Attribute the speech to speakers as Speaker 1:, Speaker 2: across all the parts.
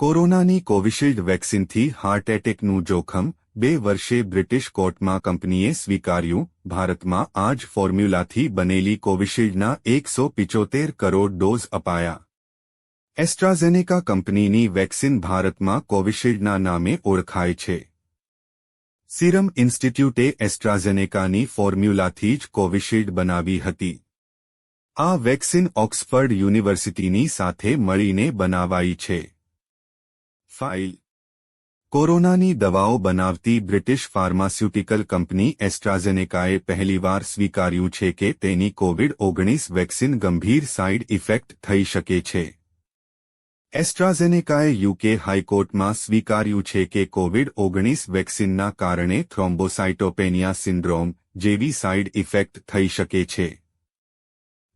Speaker 1: કોરોનાની Covishield વેક્સિનથી heart એટેકનું જોખમ બે વર્ષે બ્રિટિશ કોર્ટમાં કંપનીએ સ્વીકાર્યું, ભારતમાં આ જ ફોર્મ્યુલાથી બનેલી કોવિશિલ્ડના એકસો પિચોતેર કરોડ ડોઝ અપાયા. એસ્ટ્રાઝેનેકા કંપનીની વેક્સિન ભારતમાં કોવિશિલ્ડના નામે ઓળખાય છે. સિરમ ઇન્સ્ટિટ્યૂટે એસ્ટ્રાઝેનેકાની ફોર્મ્યુલાથી જ કોવિશિલ્ડ બનાવી હતી. આ વેક્સિન ઓક્સફર્ડ યુનિવર્સિટીની સાથે મળીને બનાવાઈ છે. ફાઇલ. કોરોનાની દવાઓ બનાવતી બ્રિટિશ ફાર્માસ્યુટિકલ કંપની એસ્ટ્રાઝેનેકાએ પહેલીવાર સ્વીકાર્યું છે કે તેની કોવિડ ઓગણીસ વેક્સિન ગંભીર સાઇડ ઇફેક્ટ થઈ શકે છે. એસ્ટ્રાઝેનેકાએ યુકે હાઈકોર્ટમાં સ્વીકાર્યું છે કે કોવિડ ઓગણીસ વેક્સિનના કારણે થ્રોમ્બોસાઇટોપેનિયા સિન્ડ્રોમ જેવી સાઇડ ઇફેક્ટ થઈ શકે છે.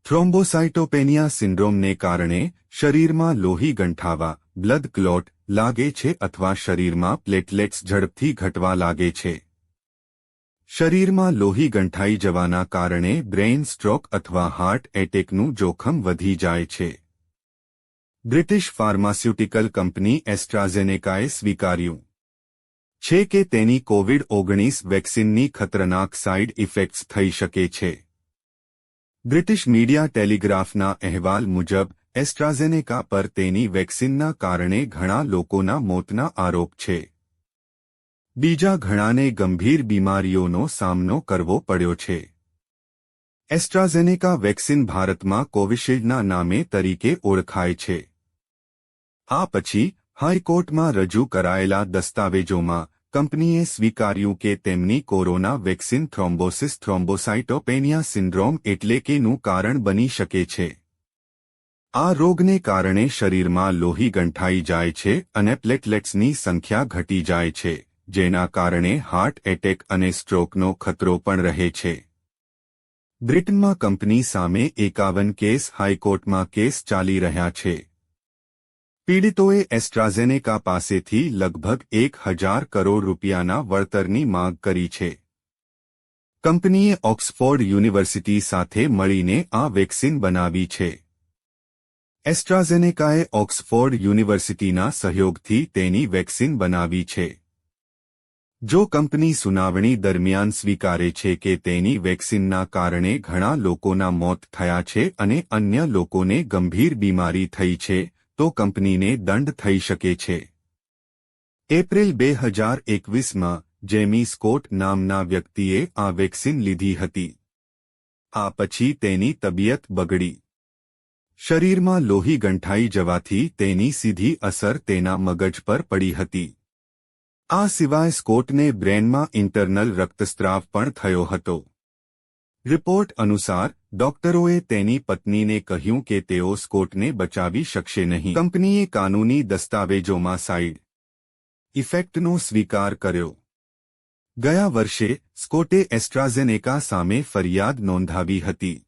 Speaker 1: થ્રોમ્બોસાઇટોપેનિયા સિન્ડ્રોમને કારણે શરીરમાં લોહી ગંઠાવા બ્લડ ક્લોટ લાગે છે અથવા શરીરમાં પ્લેટલેટ્સ ઝડપથી ઘટવા લાગે છે. શરીરમાં લોહી ગંઠાઈ જવાના કારણે બ્રેઇન સ્ટ્રોક અથવા હાર્ટ એટેકનું જોખમ વધી જાય છે. બ્રિટિશ ફાર્માસ્યુટિકલ કંપની એસ્ટ્રાઝેનેકાએ સ્વીકાર્યું છે કે તેની કોવિડ ઓગણીસ વેક્સિનની ખતરનાક સાઇડ ઇફેક્ટ્સ થઈ શકે છે. બ્રિટિશ મીડિયા ટેલિગ્રાફના અહેવાલ મુજબ એસ્ટ્રાઝેનેકા પર તેની વેક્સિનના કારણે ઘણા લોકોના મોતના આરોપ છે. બીજા ઘણાને ગંભીર બીમારીઓનો સામનો કરવો પડ્યો છે. એસ્ટ્રાઝેનેકા વેક્સિન ભારતમાં કોવિશિલ્ડના નામે તરીકે ઓળખાય છે. આ પછી હાઈકોર્ટમાં રજૂ કરાયેલા દસ્તાવેજોમાં કંપનીએ સ્વીકાર્યું કે તેમની corona vaccine thrombosis thrombocytopenia syndrome એટલે કેનું કારણ બની શકે છે. આ રોગને કારણે શરીરમાં લોહી ગંઠાઈ જાય છે અને પ્લેટલેટ્સની સંખ્યા ઘટી જાય છે, જેના કારણે હાર્ટ એટેક અને સ્ટ્રોકનો ખતરો પણ રહે છે. બ્રિટનમાં કંપની સામે એકાવન કેસ, હાઈકોર્ટમાં કેસ ચાલી રહ્યા છે. પીડિતોએ એસ્ટ્રાઝેનેકા પાસેથી લગભગ એક હજાર કરોડ રૂપિયાના વળતરની માંગ કરી છે. કંપનીએ ઓક્સફોર્ડ યુનિવર્સિટી સાથે મળીને આ વેક્સિન બનાવી છે. એસ્ટ્રાઝેનેકાએ ઓક્સફોર્ડ યુનિવર્સિટીના સહયોગથી તેની વેક્સિન બનાવી છે. જો કંપની સુનાવણી દરમિયાન સ્વીકારે છે કે તેની વેક્સિનના કારણે ઘણા લોકોના મોત થયા છે અને અન્ય લોકોને ગંભીર બીમારી થઈ છે, તો કંપનીને દંડ થઈ શકે છે. એપ્રિલ બે હજાર એકવીસમાં જેમી સ્કોટ નામના વ્યક્તિએ આ વેક્સિન લીધી હતી. આ પછી તેની તબિયત બગડી. શરીરમાં લોહી ગંઠાઈ જવાથી તેની સીધી અસર તેના મગજ પર પડી હતી. આ સિવાય સ્કોટને બ્રેનમાં ઇન્ટરનલ રક્તસ્રાવ પણ થયો હતો. રિપોર્ટ અનુસાર, ડોક્ટરોએ તેની પત્નીને કહ્યું કે તેઓ સ્કોટને બચાવી શકશે નહીં. કંપનીએ કાનૂની દસ્તાવેજોમાં સાઇડ ઇફેક્ટનો સ્વીકાર કર્યો. ગયા વર્ષે સ્કોટે એસ્ટ્રાઝેનેકા સામે ફરિયાદ નોંધાવી હતી.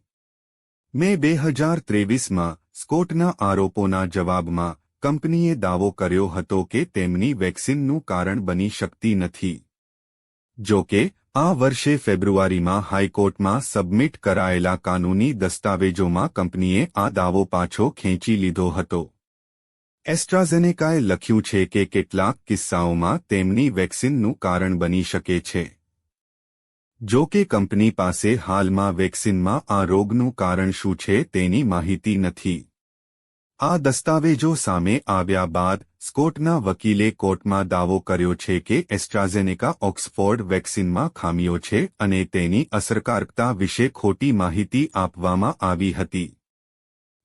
Speaker 1: મે બે હજાર ત્રેવીસમાં સ્કોટના આરોપોના જવાબમાં કંપનીએ દાવો કર્યો હતો કે તેમની વેક્સિનનું કારણ બની શકતી નથી. જો કે, આ વર્ષે ફેબ્રુઆરીમાં હાઈકોર્ટમાં સબમિટ કરાયેલા કાનૂની દસ્તાવેજોમાં કંપનીએ આ દાવો પાછો ખેંચી લીધો હતો. એસ્ટ્રાઝેનેકાએ લખ્યું છે કે કેટલાક કિસ્સાઓમાં તેમની વેક્સિનનું કારણ બની શકે છે. જો કે કંપની પાસે હાલમાં વેક્સિનમાં આ રોગનું કારણ શું છે તેની માહિતી નથી. આ દસ્તાવેજો સામે આવ્યા બાદ સ્કોટના વકીલે કોર્ટમાં દાવો કર્યો છે કે એસ્ટ્રાઝેનેકા ઓક્સફોર્ડ વેક્સિનમાં ખામીઓ છે અને તેની અસરકારકતા વિશે ખોટી માહિતી આપવામાં આવી હતી.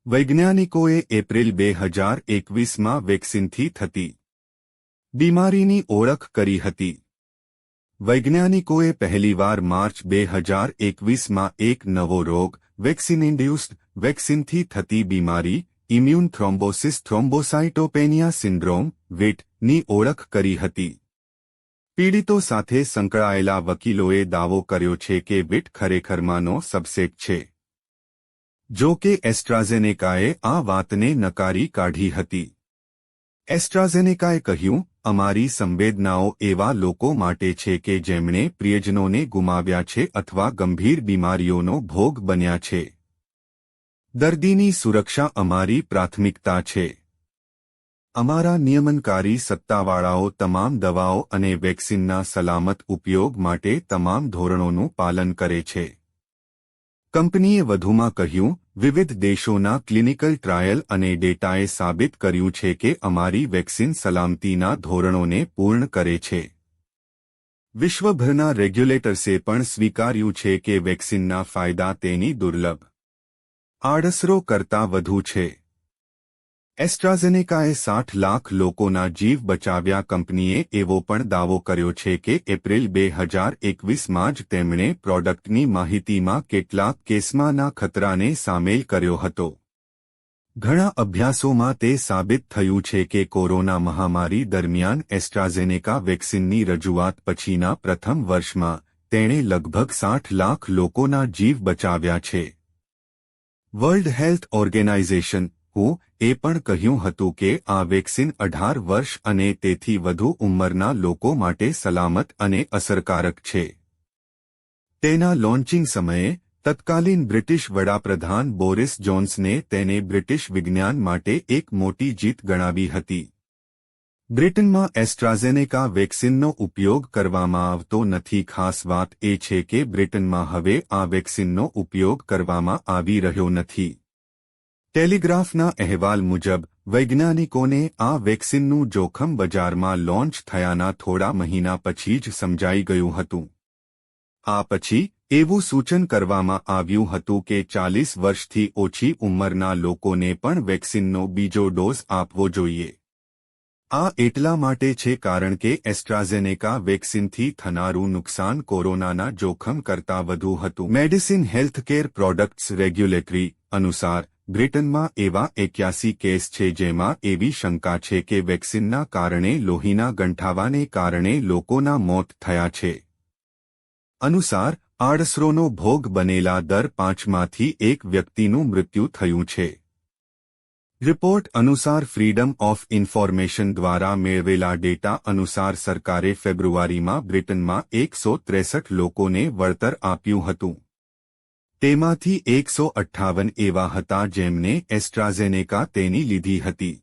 Speaker 1: વૈજ્ઞાનિકોએ એપ્રિલ બે હજાર એકવીસમાં વેક્સિનથી થતી બીમારીની ઓળખ કરી હતી. વૈજ્ઞાનિકોએ પહેલીવાર માર્ચ બે હજાર એકવીસમાં એક નવો રોગ, વેક્સિન ઇન્ડ્યુસ્ડ, વેક્સિનથી થતી બીમારી, ઇમ્યુન થ્રોમ્બોસિસ થ્રોમ્બોસાઇટોપેનિયા સિન્ડ્રોમ વિટની ઓળખ કરી હતી. પીડિતો સાથે સંકળાયેલા વકીલોએ દાવો કર્યો છે કે વિટ ખરેખરમાંનો સબસેટ છે. જો કે એસ્ટ્રાઝેનેકાએ આ વાતને નકારી કાઢી હતી. એસ્ટ્રાઝેનેકાએ કહ્યું, અમારી સંવેદનાઓ એવા લોકો માટે છે કે જેમણે પ્રિયજનોને ગુમાવ્યા છે અથવા ગંભીર બીમારીઓનો ભોગ બન્યા છે. દર્દીની સુરક્ષા અમારી પ્રાથમિકતા છે. અમારા નિયમનકારી સત્તાવાળાઓ તમામ દવાઓ અને વેક્સિનના સલામત ઉપયોગ માટે તમામ ધોરણોનું પાલન કરે છે. કંપનીએ વધુમાં કહ્યું, વિવિધ દેશોના ક્લિનિકલ ટ્રાયલ અને ડેટાએ સાબિત કર્યું છે કે અમારી વેક્સિન સલામતીના ધોરણોને પૂર્ણ કરે છે. વિશ્વભરના રેગ્યુલેટર્સે પણ સ્વીકાર્યું છે કે વેક્સિનના ફાયદા તેની દુર્લભ આડસરો કરતાં વધુ છે. એસ્ટ્રાઝેનેકાએ સાઠ લાખ લોકોના જીવ બચાવ્યા કંપનીએ એવો પણ દાવો કર્યો છે કે એપ્રિલ બે હજાર એકવીસમાં જ તેમણે પ્રોડક્ટની માહિતીમાં કેટલાક કેસમાંના ખતરાને સામેલ કર્યો હતો. ઘણા અભ્યાસોમાં તે સાબિત થયું છે કે કોરોના મહામારી દરમિયાન એસ્ટ્રાઝેનેકા વેક્સિનની રજૂઆત પછીના પ્રથમ વર્ષમાં તેણે લગભગ સાઠ લાખ લોકોના જીવ બચાવ્યા છે. વર્લ્ડ હેલ્થ ઓર્ગેનાઇઝેશન હું એ પણ કહ્યું હતું કે આ વેક્સિન અઢાર વર્ષ અને તેથી વધુ ઉંમરના લોકો માટે સલામત અને અસરકારક છે. તેના લોન્ચિંગ સમયે, તત્કાલીન બ્રિટિશ વડાપ્રધાન બોરિસ જોન્સને તેને બ્રિટિશ વિજ્ઞાન માટે એક મોટી જીત ગણાવી હતી. બ્રિટનમાં એસ્ટ્રાઝેનેકા વેક્સિનનો ઉપયોગ કરવામાં આવતો નથી. ખાસ વાત એ છે કે બ્રિટનમાં હવે આ વેક્સિનનો ઉપયોગ કરવામાં આવી રહ્યો નથી. ટેલિગ્રાફના અહેવાલ મુજબ, વૈજ્ઞાનિકોને આ વેક્સિનનું જોખમ બજારમાં લોન્ચ થયાના થોડા મહિના પછી જ સમજાઈ ગયું હતું. આ પછી, એવું સૂચન કરવામાં આવ્યું હતું કે ચાલીસ વર્ષથી ઓછી ઉંમરના લોકોને પણ વેક્સિનનો બીજો ડોઝ આપવો જોઈએ. આ એટલા માટે છે કારણ કે એસ્ટ્રાઝેનેકા વેક્સિનથી થનારું નુકસાન કોરોનાના જોખમ કરતાં વધુ હતું. મેડિસિન હેલ્થકેર પ્રોડક્ટ્સ રેગ્યુલેટરી અનુસાર બ્રિટનમાં એવા એક્યાસી કેસ છે જેમાં એવી શંકા છે કે વેક્સિનના કારણે લોહીના ગંઠાવાને કારણે લોકોના મોત થયા છે. અનુસાર, આડસરોનો ભોગ બનેલા દર પાંચમાંથી એક વ્યક્તિનું મૃત્યુ થયું છે. રિપોર્ટ અનુસાર ફ્રીડમ ઓફ ઇન્ફોર્મેશન દ્વારા મેળવેલા ડેટા અનુસાર સરકારે ફેબ્રુઆરીમાં બ્રિટનમાં એકસો ત્રેસઠ લોકોને વળતર આપ્યું હતું. તેમાંથી એકસો અઠ્ઠાવન એવા હતા જેમને એસ્ટ્રાઝેનેકા તેની લીધી હતી.